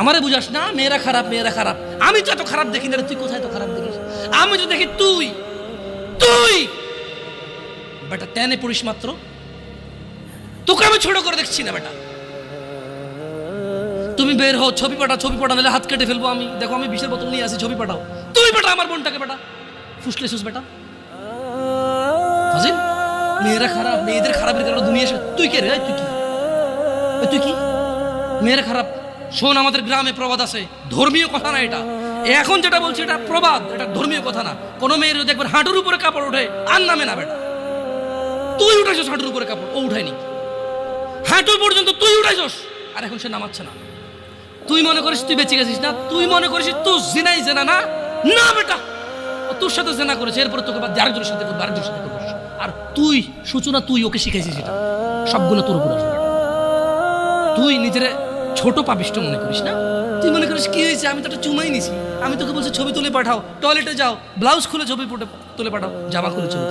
আমারে বুঝাস না, মেয়েরা খারাপ মেয়েরা খারাপ। আমি তো এত খারাপ দেখি না তুই কোথায় তো খারাপ দেখিস? আমি তো দেখি তুই তুই! বেটা, টেনে পড়িস মাত্র। তোকে আমি ছোট করে দেখছি না, বেটা। তুমি বের হও, ছবি পাঠাও ছবি পাঠাও, নাহলে হাত কেটে ফেলব আমি। দেখো, আমি বিষের বোতল নিয়ে আসি, ছবি পাঠাও। তুমি বেটা আমার বোনটাকে, বেটা। ফুসলে সুস, বেটা। মেয়েরা খারাপ, মেয়েদের খারাপের কারণে দুনিয়া তুই কে রে? তুই কি? তুই কি? মেয়েরা খারাপ। শোন, আমাদের গ্রামে প্রবাদ আছে। ধর্মীয় কথা না এটা। এখন যেটা বলছি, এটা প্রবাদ, এটা ধর্মীয় কথা না। কোনো মেয়ের যদি একবার হাঁটুর উপরে কাপড় ওঠে, আর নামে না বেটা। তুই উঠাইছস হাঁটুর উপরে কাপড়, ও উঠায়নি। হাঁটু পর্যন্ত তুই উঠাইছস, আর এখন সে নামাচ্ছে না। তুই মনে করিস তুই বেঁচে গেছিস না? তুই মনে করিস তুই জিনাই জেনা না? না বেটা! তোর সাথে জেনা করেছে, এরপরে তোকে বাদ আরেকজনের সাথে করবে, আরেকজনের সাথে করবে। আর তুই, সূচনা, তুই ওকে শিখাইছিস এটা। সবগুলো তোর উপর তুই নিজের ছোট পাপিষ্ট মনে করিস না? তুই মনে করিস কি হয়েছে? আমি তো একটা চুমাই নিছি। আমি তোকে বলছি ছবি তুলে পাঠাও। টয়লেটে যাও। ব্লাউজ খুলে ছবি তুলে পাঠাও। জামা খুলে ছবি